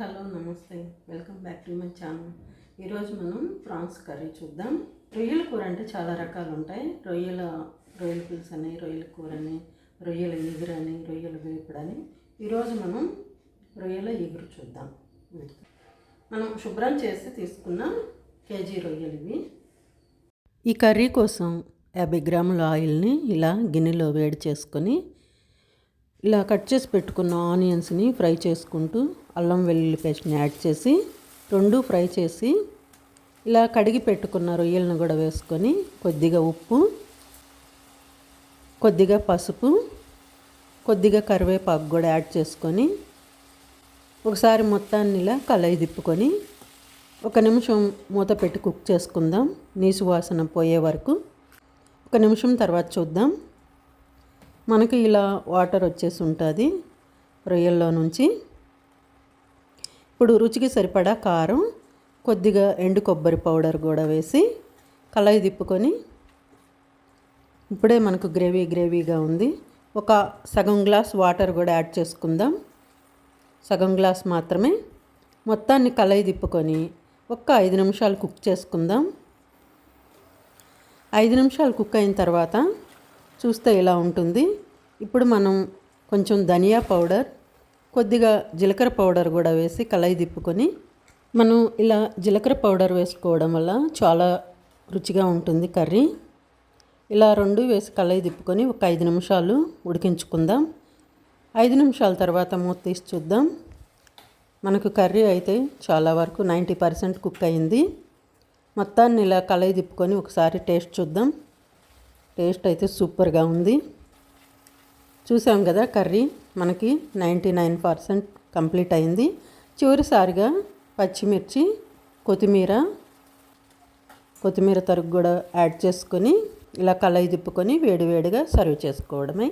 Hello నమస్తే. Welcome back to my channel. ఈరోజు మనం ప్రాన్స్ కర్రీ చూద్దాం. రొయ్యల కూర అంటే చాలా రకాలు ఉంటాయి రొయ్యల రొయ్యల పులుసు అని రొయ్యల కూర అని రొయ్యల ఎగురు అని రొయ్యల వేపుడు అని ఈరోజు మనం రొయ్యల ఎగురు చూద్దాం. మనం శుభ్రం చేసి తీసుకున్న కేజీ రొయ్యలు ఇవి ఈ కర్రీ కోసం యాభై గ్రాముల ఆయిల్ని ఇలా గిన్నెలో వేడి చేసుకొని ఇలా కట్ చేసి పెట్టుకున్న ఆనియన్స్ని ఫ్రై చేసుకుంటూ అల్లం వెల్లుల్లి పేస్ట్ని యాడ్ చేసి రెండు ఫ్రై చేసి ఇలా కడిగి పెట్టుకున్న రొయ్యలను కూడా వేసుకొని కొద్దిగా ఉప్పు కొద్దిగా పసుపు కొద్దిగా కరివేపాకు కూడా యాడ్ చేసుకొని ఒకసారి మొత్తాన్ని ఇలా కలయి తిప్పుకొని ఒక నిమిషం మూత పెట్టి కుక్ చేసుకుందాం. నీసు వాసన పోయే వరకు. ఒక నిమిషం తర్వాత చూద్దాం. మనకి ఇలా వాటర్ వచ్చేసి ఉంటుంది రొయ్యల్లో నుంచి. ఇప్పుడు రుచికి సరిపడా కారం కొద్దిగా ఎండు కొబ్బరి పౌడర్ కూడా వేసి కళాయి తిప్పుకొని ఇప్పుడే మనకు గ్రేవీ గ్రేవీగా ఉంది. ఒక సగం గ్లాస్ వాటర్ కూడా యాడ్ చేసుకుందాం. సగం గ్లాస్ మాత్రమే. మొత్తాన్ని కళాయి తిప్పుకొని ఒక్క ఐదు నిమిషాలు కుక్ చేసుకుందాం. ఐదు నిమిషాలు కుక్ అయిన తర్వాత చూస్తే ఇలా ఉంటుంది. ఇప్పుడు మనం కొంచెం ధనియా పౌడర్ కొద్దిగా జీలకర్ర పౌడర్ కూడా వేసి కలయి తిప్పుకొని మనం ఇలా జీలకర్ర పౌడర్ వేసుకోవడం వల్ల చాలా రుచిగా ఉంటుంది కర్రీ. ఇలా రెండు వేసి కలయి తిప్పుకొని ఒక ఐదు నిమిషాలు ఉడికించుకుందాం. ఐదు నిమిషాల తర్వాత మూత తీసి చూద్దాం. మనకు కర్రీ అయితే చాలా వరకు నైంటీ పర్సెంట్ కుక్ అయింది. మొత్తాన్ని ఇలా కలయి తిప్పుకొని ఒకసారి టేస్ట్ చూద్దాం. టేస్ట్ అయితే సూపర్గా ఉంది. చూసాం కదా కర్రీ మనకి నైంటీ నైన్ పర్సెంట్ కంప్లీట్ అయింది. చివరిసారిగా పచ్చిమిర్చి కొత్తిమీర కొత్తిమీర తరుగు కూడా యాడ్ చేసుకొని ఇలా కళాయి తిప్పుకొని వేడివేడిగా సర్వ్ చేసుకోవడమే.